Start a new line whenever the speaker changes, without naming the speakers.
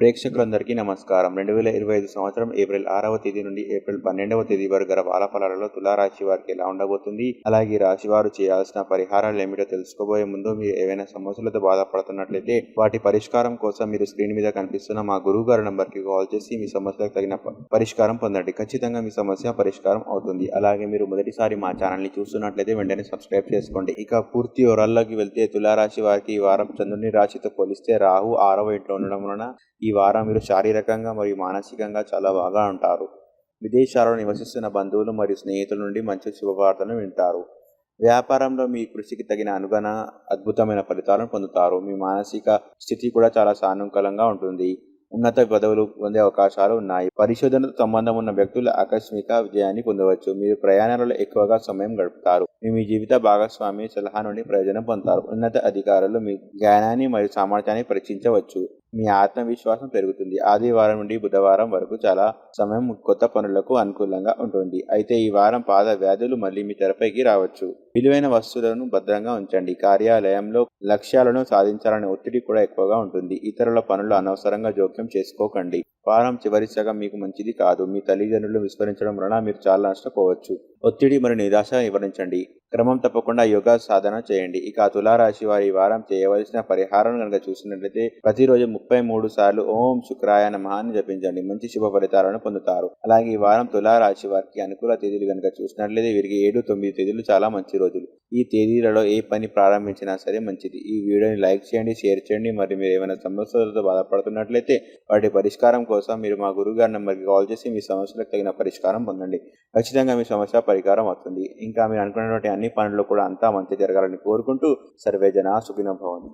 ప్రేక్షకులందరికీ నమస్కారం. రెండు వేల ఇరవై ఐదు సంవత్సరం ఏప్రిల్ ఆరవ తేదీ నుండి ఏప్రిల్ పన్నెండవ తేదీ వరకు గల వారఫలాలలో తులారాశి వారికి ఎలా ఉండబోతుంది? అలాగే రాశి వారు చేయాల్సిన పరిహారాలు ఏమిటో తెలుసుకోబోయే ముందు మీరు ఏవైనా సమస్యలతో బాధపడుతున్నట్లయితే వాటి పరిష్కారం కోసం మీరు స్క్రీన్ మీద కనిపిస్తున్న మా గురువు గారి నంబర్కి కాల్ చేసి మీ సమస్యలకు తగిన పరిష్కారం పొందండి. ఖచ్చితంగా మీ సమస్య పరిష్కారం అవుతుంది. అలాగే మీరు మొదటిసారి మా ఛానల్ని చూస్తున్నట్లయితే వెంటనే సబ్స్క్రైబ్ చేసుకోండి. ఇక పూర్తి వివరాల్లోకి వెళ్తే తులారాశి వారికి ఈ వారం చంద్రుని రాశితో పోలిస్తే రాహు ఆరవ ఇంట్లో ఉండడం వలన ఈ ఈ వారం మీరు శారీరకంగా మరియు మానసికంగా చాలా బాగా ఉంటారు. విదేశాలలో నివసిస్తున్న బంధువులు మరియు స్నేహితుల నుండి మంచి శుభవార్తను వింటారు. వ్యాపారంలో మీ కృషికి తగిన అనుగణ అద్భుతమైన ఫలితాలను పొందుతారు. మీ మానసిక స్థితి కూడా చాలా సానుకూలంగా ఉంటుంది. ఉన్నత పదవులు పొందే అవకాశాలు ఉన్నాయి. పరిశోధనతో సంబంధం ఉన్న వ్యక్తులు ఆకస్మిక విజయాన్ని పొందవచ్చు. మీరు ప్రయాణాలలో ఎక్కువగా సమయం గడుపుతారు. మీ మీ జీవిత భాగస్వామి సలహా నుండి ప్రయోజనం పొందుతారు. ఉన్నత అధికారులు మీ జ్ఞానాన్ని మరియు సామర్థ్యాన్ని పరీక్షించవచ్చు. మీ ఆత్మవిశ్వాసం పెరుగుతుంది. ఆదివారం నుండి బుధవారం వరకు చాలా సమయం కొత్త పనులకు అనుకూలంగా ఉంటుంది. అయితే ఈ వారం పాద వ్యాధులు మళ్ళీ మీ తెరపైకి రావచ్చు. విలువైన వస్తువులను భద్రంగా ఉంచండి. కార్యాలయంలో లక్ష్యాలను సాధించాలనే ఒత్తిడి కూడా ఎక్కువగా ఉంటుంది. ఇతరుల పనులు అనవసరంగా జోక్యం చేసుకోకండి. వారం చివరి సగం మీకు మంచిది కాదు. మీ తల్లిదండ్రులు విస్మరించడం వలన మీరు చాలా నష్టపోవచ్చు. ఒత్తిడి మరియు నిరాశ వివరించండి క్రమం తప్పకుండా యోగా సాధన చేయండి. ఇక తులారాశి వారి ఈ వారం చేయవలసిన పరిహారం కనుక చూసినట్లయితే ప్రతిరోజు ముప్పై మూడు సార్లు ఓం శుక్రాయ నమహాన్ని అని జపించండి. మంచి శుభ ఫలితాలను పొందుతారు. అలాగే ఈ వారం తులారాశి వారికి అనుకూల తేదీలు కనుక చూసినట్లయితే వీరికి ఏడు తొమ్మిది తేదీలు చాలా మంచి రోజులు. ఈ తేదీలలో ఏ పని ప్రారంభించినా సరే మంచిది. ఈ వీడియోని లైక్ చేయండి షేర్ చేయండి. మరి మీరు ఏమైనా సమస్యలతో బాధపడుతున్నట్లయితే వాటి పరిష్కారం కోసం మీరు మా గురుగారి నెంబర్కి కాల్ చేసి మీ సమస్యలకు తగిన పరిష్కారం పొందండి. ఖచ్చితంగా మీ సమస్య పరిహారం అవుతుంది ఇంకా మీరు అనుకున్నటువంటి అన్ని పనులు కూడా అంతా మంచి జరగాలని కోరుకుంటూ సర్వే జన సుఖిన